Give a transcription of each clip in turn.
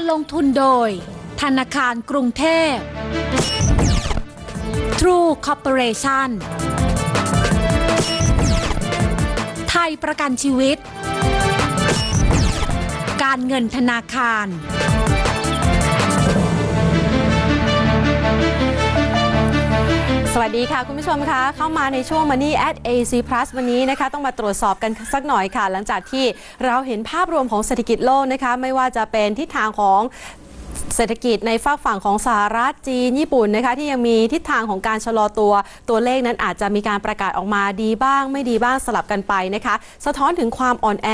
การลงทุนโดย ธนาคารกรุงเทพ True Corporation ไทยประกันชีวิต การเงินธนาคาร วัสดีค่ะ คุณผู้ชมคะเข้ามาในช่วง Money at AC Plus วันนี้นะคะ ต้องมาตรวจสอบกันสักหน่อยค่ะ หลังจากที่เราเห็นภาพรวมของเศรษฐกิจโลกนะคะ ไม่ว่าจะเป็นทิศทางของเศรษฐกิจในฝากฝั่งของสหรัฐจีน ญี่ปุ่นนะคะที่ยังมีทิศทางของการชะลอตัวตัวเลขนั้นอาจจะมีการประกาศออกมาดีบ้าง ไม่ดีบ้างสลับกันไปนะคะ สะท้อนถึงความอ่อนแอ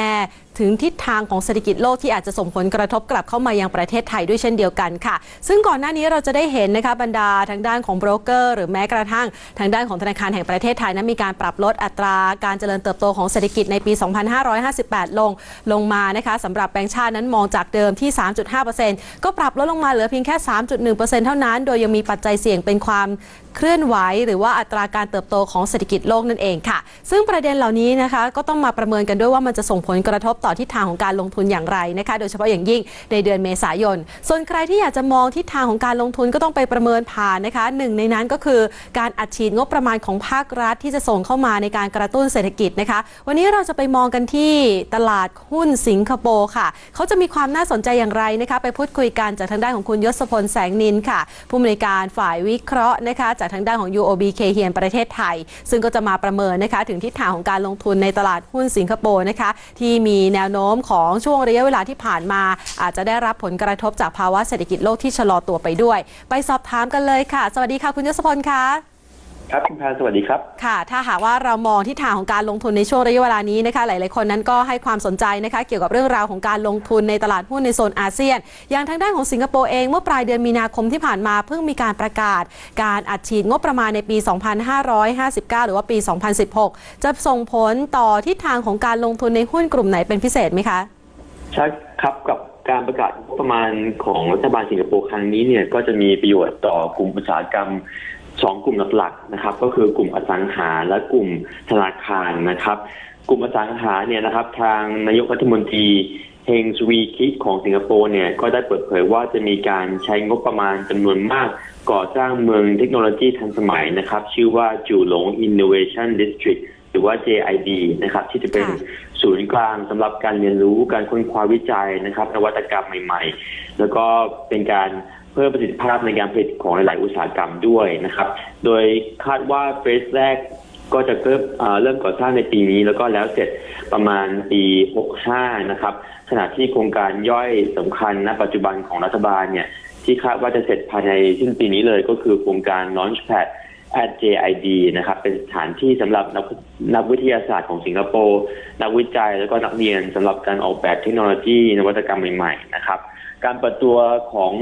ถึงทิศทางของเศรษฐกิจโลกที่อาจจะส่งผลกระทบกลับเข้ามายังประเทศไทยด้วยเช่นเดียวกันค่ะ ซึ่งก่อนหน้านี้เราจะได้เห็นนะคะบรรดาทางด้านของโบรกเกอร์หรือแม้กระทั่งทางด้านของธนาคารแห่งประเทศไทยนั้นมีการปรับลดอัตราการเจริญเติบโตของเศรษฐกิจในปี 2558 ลงลงมานะคะสำหรับแบงก์ชาตินั้นมองจากเดิมที่ 3.5%ก็ปรับลดลงมาเหลือเพียงแค่ 3.1%เท่านั้น โดยยังมีปัจจัยเสี่ยงเป็นความเคลื่อนไหวหรือว่าอัตราการเติบโตของเศรษฐกิจโลกนั่นเองค่ะ ซึ่งประเด็นเหล่านี้นะคะก็ต้องมาประเมินกันด้วยว่ามันจะส่งผลกระทบต่อทิศทางของการลงทุนอย่างไรนะคะ โดยเฉพาะอย่างยิ่งในเดือนเมษายน ส่วนใครที่อยากจะมองทิศทางของการลงทุนก็ต้องไปประเมินผ่านนะคะหนึ่งในนั้นก็คือการอัดฉีดงบประมาณของภาครัฐที่จะส่งเข้ามาในการกระตุ้นเศรษฐกิจนะคะ วันนี้เราจะไปมองกันที่ตลาดหุ้นสิงคโปร์ค่ะ เขาจะมีความน่าสนใจอย่างไรนะคะ ไปพูดคุยกันจากทางด้านของคุณยศพลแสงนินค่ะ ผู้อำนวยการฝ่ายวิเคราะห์นะคะ จากทางด้านของ UOB เคเฮียนประเทศไทย ซึ่งก็จะมาประเมินนะคะ ถึงทิศทางของการลงทุนในตลาดหุ้นสิงคโปร์นะคะ ที่มีแนวโน้มของช่วงระยะเวลาที่ผ่านมา อาจจะได้รับผลกระทบจากภาวะเศรษฐกิจโลกที่ชะลอตัวไปด้วย ไปสอบถามกันเลยค่ะ สวัสดีค่ะคุณยศพลค่ะ ครับคุณพานสวัสดีครับ ค่ะ ถ้าหากว่าเรามองทิศทางของการลงทุนในช่วงระยะเวลานี้นะคะ หลาย ๆ คนนั้นก็ให้ความสนใจนะคะ เกี่ยวกับเรื่องราวของการลงทุนในตลาดหุ้นในโซนอาเซียน อย่างทางด้านของสิงคโปร์เองเมื่อปลายเดือนมีนาคมที่ผ่านมาเพิ่งมีการประกาศ การอัดฉีดงบประมาณในปี 2559 หรือว่าปี 2016 จะส่งผลต่อทิศทางของการลงทุนในหุ้นกลุ่มไหนเป็นพิเศษไหมคะ ใช่ครับกับการประกาศงบประมาณของรัฐบาลสิงคโปร์ครั้งนี้เนี่ยก็จะมีประโยชน์ต่อกลุ่มอุตสาหกรรม สองกลุ่มหลักๆนะครับ ก็คือกลุ่มอสังหาและกลุ่มธนาคารนะครับ กลุ่มอสังหาเนี่ยนะครับ ทางนายกรัฐมนตรีเฮงสวีคิกของสิงคโปร์เนี่ยก็ได้เปิดเผยว่าจะมีการใช้งบประมาณจำนวนมาก ก่อสร้างเมืองเทคโนโลยีทันสมัยนะครับ ชื่อว่าจูหลง Innovation District หรือว่า JID นะครับ ที่จะเป็นศูนย์กลางสำหรับการเรียนรู้การค้นคว้าวิจัยนะครับนวัตกรรมใหม่ ๆ แล้วก็เป็นการ เพิ่มประสิทธิภาพในการผลิตของหลาย ๆ อุตสาหกรรมด้วยนะครับ โดยคาดว่าเฟสแรกก็จะเริ่มเริ่มก่อสร้างในปีนี้แล้วก็แล้วเสร็จประมาณปี 65 นะครับ ขณะที่โครงการย่อยสำคัญณ ปัจจุบันของรัฐบาลเนี่ยที่คาดว่าจะเสร็จภายในสิ้นปีนี้เลยก็คือโครงการ Launchpad at JID นะครับ เป็นสถานที่สำหรับนักนักวิทยาศาสตร์ของสิงคโปร์ นักวิจัยแล้วก็นักเรียนสำหรับการออกแบบเทคโนโลยีนวัตกรรมใหม่ ๆ นะครับ การเปิดตัวของ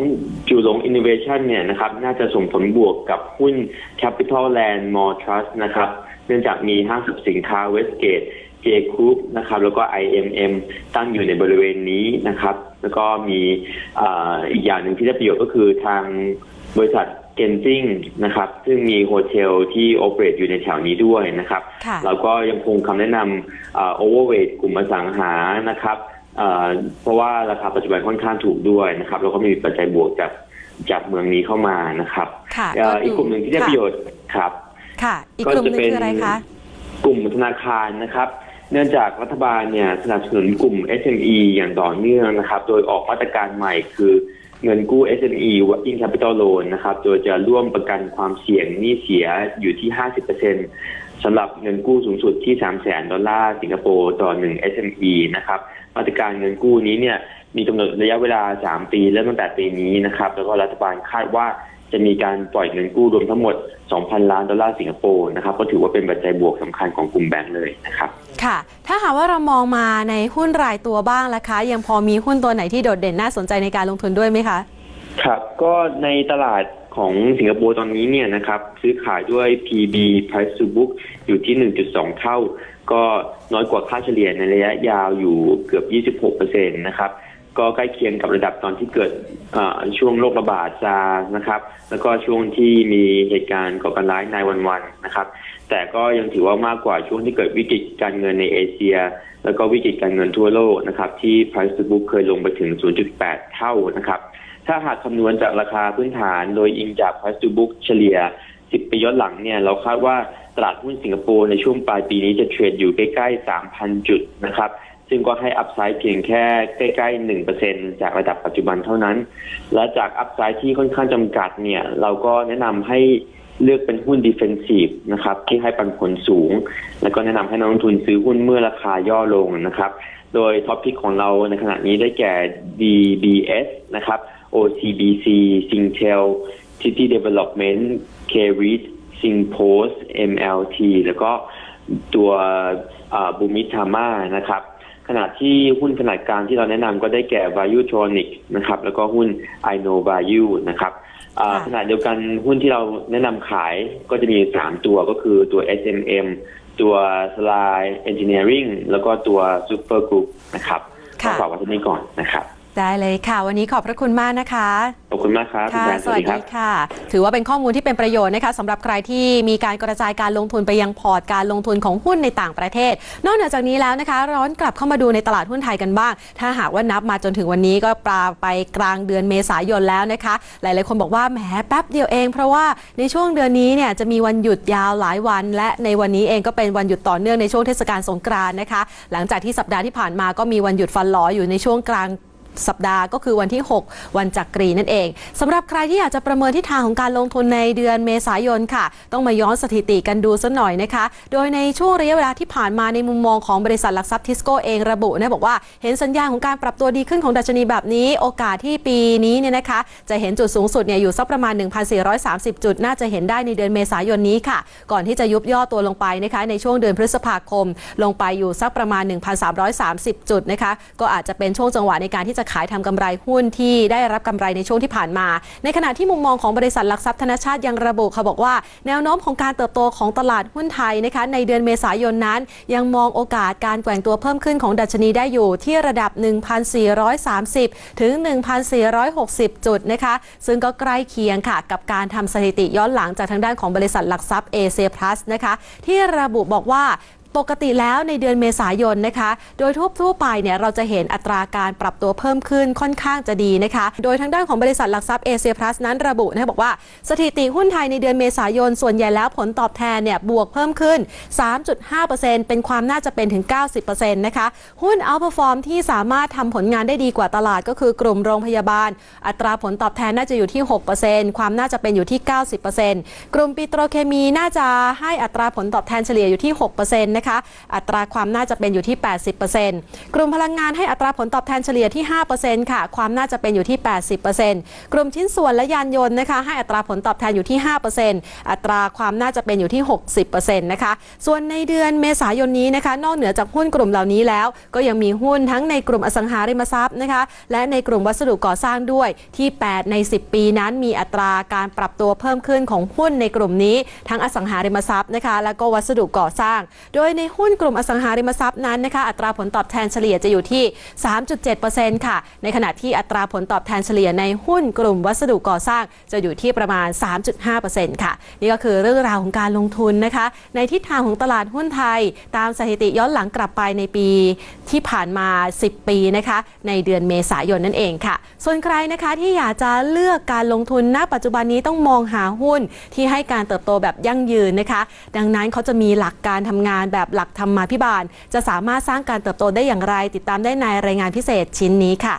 จูหลง Innovation เนี่ยนะครับน่าจะส่งผลบวกกับหุ้น Capital Land Mall Trust นะครับ เนื่องจากมีห้างสรรพสินค้า Westgate J Group นะครับแล้วก็ IMM ตั้งอยู่ในบริเวณนี้นะครับ แล้วก็มีอ่าอีกอย่างหนึ่งที่ได้ประโยชน์ก็คือทางบริษัทเกนซิงนะครับ ซึ่งมีโฮเทลที่โอเปเรตอยู่ในแถวนี้ด้วยนะครับค่ะเราก็ยังคงคำแนะนำโอเวอร์เวทกลุ่มอสังหานะครับ เอ่อเพราะว่าราคาปัจจุบันค่อนข้างถูกด้วยนะครับ แล้วก็มีปัจจัยบวกจากจากเมืองนี้เข้ามานะครับค่ะเอ่ออีกกลุ่มหนึ่งที่ได้ประโยชน์ครับค่ะอีกกลุ่มหนึงคืออะไรคะกลุ่มธนาคารนะครับ เนื่องจากรัฐบาลเนี่ยสนับสนุนกลุ่ม SME อย่างต่อเนื่องนะครับ โดยออกมาตรการใหม่คือเงินกู้ SME Working Capital Loan นะครับ โดยจะร่วมประกันความเสี่ยงหนี้เสียอยู่ที่ 50% สำหรับเงินกู้สูงสุดที่3 0 0แสนดอลลาร์สิงคโปร์ต่อ1 SME นะครับมาตรการเงินกู้นี้เนี่ยมีกำหนดระยะเวลา 3 ปีเริ่มตั้งแต่ปีนี้นะครับแล้วก็รัฐบาลคาดว่าจะมีการปล่อยเงินกู้รวมทั้งหมด 2,000 ล้านดอลลาร์สิงคโปร์นะครับก็ถือว่าเป็นปัจจัยบวกสำคัญของกลุ่มแบงก์เลยนะครับ ค่ะ ถ้าหากว่าเรามองมาในหุ้นรายตัวบ้างล่ะคะ ยังพอมีหุ้นตัวไหนที่โดดเด่นน่าสนใจในการลงทุนด้วยไหมคะ ครับ ก็ในตลาด ของสิงคโปร์ตอนนี้เนี่ยนะครับซื้อขายด้วย PB Price to Book อยู่ที่ 1.2 เท่า ก็น้อยกว่าค่าเฉลี่ยในระยะยาวอยู่เกือบ 26%นะครับก็ใกล้เคียงกับระดับตอนที่เกิดช่วงโรคระบาดซาร์นะครับ แล้วก็ช่วงที่มีเหตุการณ์ก่อการร้ายในวันวันๆนะครับ แต่ก็ยังถือว่ามากกว่าช่วงที่เกิดวิกฤตการเงินในเอเชีย แล้วก็วิกฤตการเงินทั่วโลกนะครับ ที่ price to book เคยลงไปถึง 0.8 เท่านะครับ ถ้าหากคำนวณจากราคาพื้นฐาน โดยอิงจาก price to book เฉลี่ย 10 ปีย้อนหลังเนี่ย เราคาดว่าตลาดหุ้นสิงคโปร์ในช่วงปลายปีนี้จะเทรดอยู่ใกล้ๆ 3,000 จุดนะครับ ซึ่งก็ให้อัพไซด์เพียงแค่ใกล้ๆ 1%จากระดับปัจจุบันเท่านั้น และจากอัพไซด์ที่ค่อนข้างจำกัดเนี่ย เราก็แนะนำให้เลือกเป็นหุ้นดิเฟนซีฟนะครับที่ให้ปันผลสูง แล้วก็แนะนำให้นักลงทุนซื้อหุ้นเมื่อราคาย่อลงนะครับ โดยท็อปพิกของเราในขณะนี้ได้แก่ DBS นะครับ OCBC Singtel City Development K-REIT Singpost MLT แล้วก็ตัวบูมิทาม่านะครับขณะที่หุ้นขนาดกลางที่เราแนะนำก็ได้แก่ Valuetronic นะครับแล้วก็หุ้น iNovalue นะครับอ่าค่ะขณะเดียวกันหุ้นที่เราแนะนำขายก็จะมี 3 ตัวก็คือตัว SMM ตัว Slide Engineering แล้วก็ตัว Super Group นะครับก็ค่ะฝากไว้ที่นี่ก่อนนะครับ ได้เลยค่ะ วันนี้ขอบพระคุณมากนะคะ ขอบคุณมากครับคุณค่ะแพนสวัสดีค่ะ ถือว่าเป็นข้อมูลที่เป็นประโยชน์นะคะสำหรับใครที่มีการกระจายการลงทุนไปยังพอร์ตการลงทุนของหุ้นในต่างประเทศ นอกเหนือจากนี้แล้วนะคะ ร้อนกลับเข้ามาดูในตลาดหุ้นไทยกันบ้าง ถ้าหากว่านับมาจนถึงวันนี้ก็ปลาไปกลางเดือนเมษายนแล้วนะคะ หลายๆคนบอกว่าแหมแป๊บเดียวเอง เพราะว่าในช่วงเดือนนี้เนี่ยจะมีวันหยุดยาวหลายวัน และในวันนี้เองก็เป็นวันหยุดต่อเนื่องในช่วงเทศกาลสงกรานต์นะคะ หลังจากที่สัปดาห์ที่ผ่านมาก็มีวันหยุดฟันหลออยู่ในช่วงกลาง สัปดาห์ก็คือวันที่ 6 วันจักรีนั่นเองสำหรับใครที่อยากจะประเมินทิศทางของการลงทุนในเดือนเมษายนค่ะ ต้องมาย้อนสถิติกันดูสักหน่อยนะคะ โดยในช่วงระยะเวลาที่ผ่านมาในมุมมองของบริษัทหลักทรัพย์ทิสโก้เองระบุนะบอกว่าเห็นสัญญาณของการปรับตัวดีขึ้นของดัชนีแบบนี้ โอกาสที่ปีนี้เนี่ยนะคะ จะเห็นจุดสูงสุดเนี่ยอยู่สักประมาณ 1,430 จุด น่าจะเห็นได้ในเดือนเมษายนนี้ค่ะ ก่อนที่จะยุบย่อตัวลงไปนะคะ ในช่วงเดือนพฤษภาคม ลงไปอยู่สักประมาณ 1,330 จุดนะคะ ก็อาจจะเป็นช่วงจังหวะในการที่จะขายทำกำไรหุ้นที่ได้รับกำไรในช่วงที่ผ่านมา ในขณะที่มุมมองของบริษัทหลักทรัพย์ธนชาติยังระบุค่ะบอกว่า แนวโน้มของการเติบโตของตลาดหุ้นไทยนะคะในเดือนเมษายนนั้น ยังมองโอกาสการแกว่งตัวเพิ่มขึ้นของดัชนีได้อยู่ที่ระดับ 1,430 ถึง 1,460 จุดนะคะซึ่งก็ใกล้เคียงค่ะกับการทำสถิติย้อนหลังจากทางด้านของบริษัทหลักทรัพย์ AC Plus นะคะที่ระบุบอกว่า ปกติแล้วในเดือนเมษายนนะคะ โดยทั่วทั่วไปเนี่ยเราจะเห็นอัตราการปรับตัวเพิ่มขึ้นค่อนข้างจะดีนะคะ โดยทางด้านของบริษัทหลักทรัพย์เอเชียพลัสนั้นระบุนะะบอกว่าสถิติหุ้นไทยในเดือนเมษายน ส่วนใหญ่แล้วผลตอบแทนเนี่ยบวกเพิ่มขึ้น 3.5%เป็นความน่าจะเป็นถึง 90%นะคะหุ้นอัลพฟอร์มที่สามารถทำผลงานได้ดีกว่าตลาดก็คือกลุ่มโรงพยาบาล อัตราผลตอบแทนน่าจะอยู่ที่ 6%ความน่าจะเป็นอยู่ที่ 90%กลุ่มปิโตรเคมีน่าจะให้อัตราผลตอบแทนเฉลี่ยอยู่ที่ 6%นะคะอัตราความน่าจะเป็นอยู่ที่ 80%กลุ่มพลังงานให้อัตราผลตอบแทนเฉลี่ยที่ 5%ค่ะ ความน่าจะเป็นอยู่ที่ 80%กลุ่มชิ้นส่วนและยานยนต์นะคะให้อัตราผลตอบแทนอยู่ที่ 5%อัตราความน่าจะเป็นอยู่ที่ 60%นะคะ ส่วนในเดือนเมษายนนี้นะคะ นอกเหนือจากหุ้นกลุ่มเหล่านี้แล้ว ก็ยังมีหุ้นทั้งในกลุ่มอสังหาริมทรัพย์นะคะ และในกลุ่มวัสดุก่อสร้างด้วยที่ 8 ใน 10 ปีนั้นมีอัตราการปรับตัวเพิ่มขึ้นของหุ้นในกลุ่มนี้ ทั้งอสังหาริมทรัพย์นะคะ แล้วก็วัสดุก่อสร้าง โดยในหุ้นกลุ่มอสังหาริมทรัพย์นั้นนะคะอัตราผลตอบแทนเฉลี่ยจะอยู่ที่ 3.7%ค่ะ ในขณะที่อัตราผลตอบแทนเฉลี่ยในหุ้นกลุ่มวัสดุก่อสร้างจะอยู่ที่ประมาณ 3.5%ค่ะ นี่ก็คือเรื่องราวของการลงทุนนะคะ ในทิศทางของตลาดหุ้นไทย ตามสถิติย้อนหลังกลับไปในปีที่ผ่านมา 10 ปีนะคะ ในเดือนเมษายนนั่นเองค่ะ ส่วนใครนะคะที่อยากจะเลือกการลงทุนณ ปัจจุบันนี้ต้องมองหาหุ้นที่ให้การเติบโตแบบยั่งยืนนะคะ ดังนั้นเขาจะมีหลักการทำงานแบบหลักธรรมาภิบาล จะสามารถสร้างการเติบโตได้อย่างไร ติดตามได้ในรายงานพิเศษชิ้นนี้ค่ะ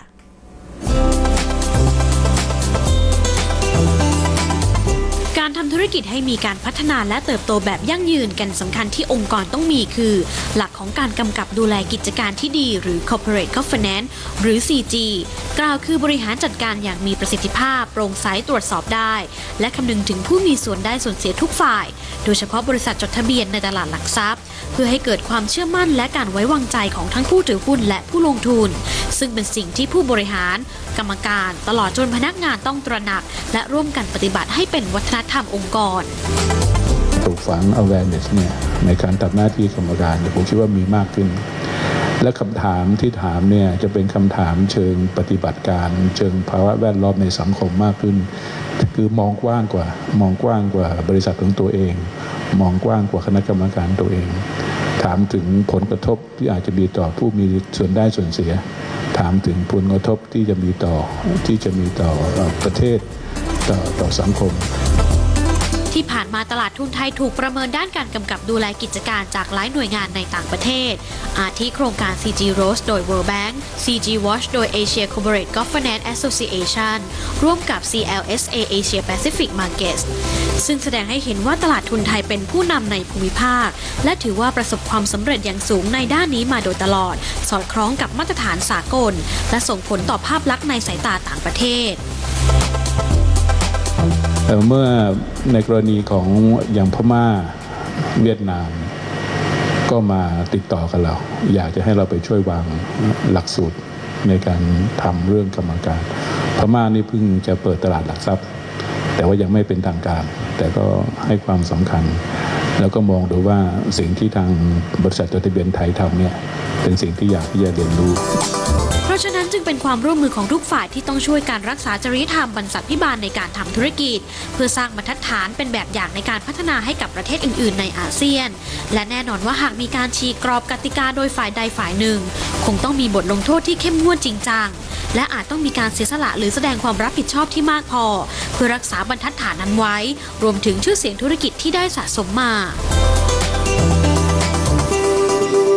การทำธุรกิจให้มีการพัฒนาและเติบโตแบบยั่งยืนกันสำคัญที่องค์กรต้องมีคือ หลักของการกำกับดูแลกิจการที่ดี หรือ corporate governance หรือ CG กล่าวคือบริหารจัดการอย่างมีประสิทธิภาพโปร่งใสตรวจสอบได้ และคำนึงถึงผู้มีส่วนได้ส่วนเสียทุกฝ่าย โดยเฉพาะบริษัทจดทะเบียนในตลาดหลักทรัพย์ เพื่อให้เกิดความเชื่อมั่นและการไว้วางใจของทั้งผู้ถือหุ้นและผู้ลงทุน ซึ่งเป็นสิ่งที่ผู้บริหาร กรรมการตลอดจนพนักงานต้องตระหนัก และร่วมกันปฏิบัติให้เป็นวัฒนธรรมองค์กรปลูกฝัง awareness เนี่ยในการทำหน้าที่กรรมการผมคิดว่ามีมากขึ้น และคำถามที่ถามเนี่ยจะเป็นคำถามเชิงปฏิบัติการ เชิงภาวะแวดล้อมในสังคมมากขึ้น คือมองกว้างกว่า มองกว้างกว่าบริษัทของตัวเอง มองกว้างกว่าคณะกรรมการตัวเอง ถามถึงผลกระทบที่อาจจะมีต่อผู้มีส่วนได้ส่วนเสีย ถามถึงผลกระทบที่จะมีต่อที่จะมีต่อประเทศต่อต่อสังคม ที่ผ่านมาตลาดทุนไทยถูกประเมินด้านการกำกับดูแลกิจการจากหลายหน่วยงานในต่างประเทศ อาทิโครงการ CG Rose โดย World Bank CG Watch โดย Asia Corporate Governance Association ร่วมกับ CLSA Asia Pacific Markets ซึ่งแสดงให้เห็นว่าตลาดทุนไทยเป็นผู้นำในภูมิภาค และถือว่าประสบความสำเร็จอย่างสูงในด้านนี้มาโดยตลอด สอดคล้องกับมาตรฐานสากล และส่งผลต่อภาพลักษณ์ในสายตาต่างประเทศ เอ่เมื่อในกรณีของอย่างพม่าเวียดนาม ก็มาติดต่อกับเรา อยากจะให้เราไปช่วยวางหลักสูตรในการทำเรื่องกรรมการ พม่านี่เพิ่งจะเปิดตลาดหลักทรัพย์ แต่ว่ายังไม่เป็นทางการ แต่ก็ให้ความสำคัญ แล้วก็มองดูว่าสิ่งที่ทางบริษัทจดทะเบียนไทยทำเนี่ยเป็นสิ่งที่อยากที่จะเรียนรู้ ราะฉะนั้นจึงเป็นความร่วมมือของทุกฝ่ายที่ต้องช่วยการรักษาจริยธรรมบรรษัทพิบาลในการทำธุรกิจ เพื่อสร้างบรรทัดฐานเป็นแบบอย่างในการพัฒนาให้กับประเทศอื่น ๆ ในอาเซียน และแน่นอนว่าหากมีการฉีกกรอบกติกาโดยฝ่ายใดฝ่ายหนึ่ง คงต้องมีบทลงโทษที่เข้มงวดจริงจังและอาจต้องมีการเสียสละหรือแสดงความรับผิดชอบที่มากพอ เพื่อรักษาบรรทัดฐานนั้นไว้ รวมถึงชื่อเสียงธุรกิจที่ได้สะสมมา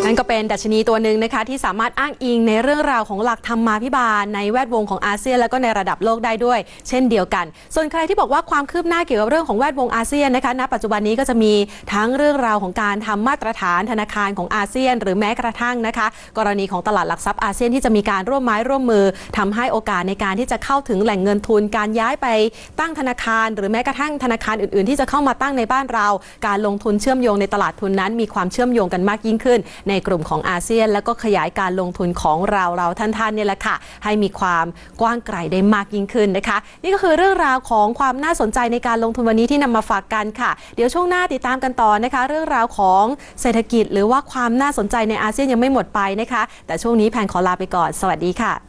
นั่นก็เป็นดัชนีตัวหนึ่งนะคะที่สามารถอ้างอิงในเรื่องราวของหลักธรรมาภิบาล ในแวดวงของอาเซียนและก็ในระดับโลกได้ด้วย เช่นเดียวกัน ส่วนใครที่บอกว่าความคืบหน้าเกี่ยวกับเรื่องของแวดวงอาเซียนนะคะณปัจจุบันนี้ก็จะมีทั้งเรื่องราวของการทำมาตรฐานธนาคารของอาเซียน หรือแม้กระทั่งนะคะ กรณีของตลาดหลักทรัพย์อาเซียนที่จะมีการร่วมไม้ร่วมมือทำให้โอกาสในการที่จะเข้าถึงแหล่งเงินทุน การย้ายไปตั้งธนาคาร หรือแม้กระทั่งธนาคารอื่น ๆ ที่จะเข้ามาตั้งในบ้านเรา การลงทุนเชื่อมโยงในตลาดทุนนั้น มีความเชื่อมโยงกันมากยิ่งขึ้น ในกลุ่มของอาเซียน แล้วก็ขยายการลงทุนของเราเราท่านๆเนี่ยแหละค่ะ ให้มีความกว้างไกลได้มากยิ่งขึ้นนะคะ นี่ก็คือเรื่องราวของความน่าสนใจในการลงทุนวันนี้ที่นำมาฝากกันค่ะ เดี๋ยวช่วงหน้าติดตามกันต่อนะคะ เรื่องราวของเศรษฐกิจ หรือว่าความน่าสนใจในอาเซียนยังไม่หมดไปนะคะ แต่ช่วงนี้แพนขอลาไปก่อน สวัสดีค่ะ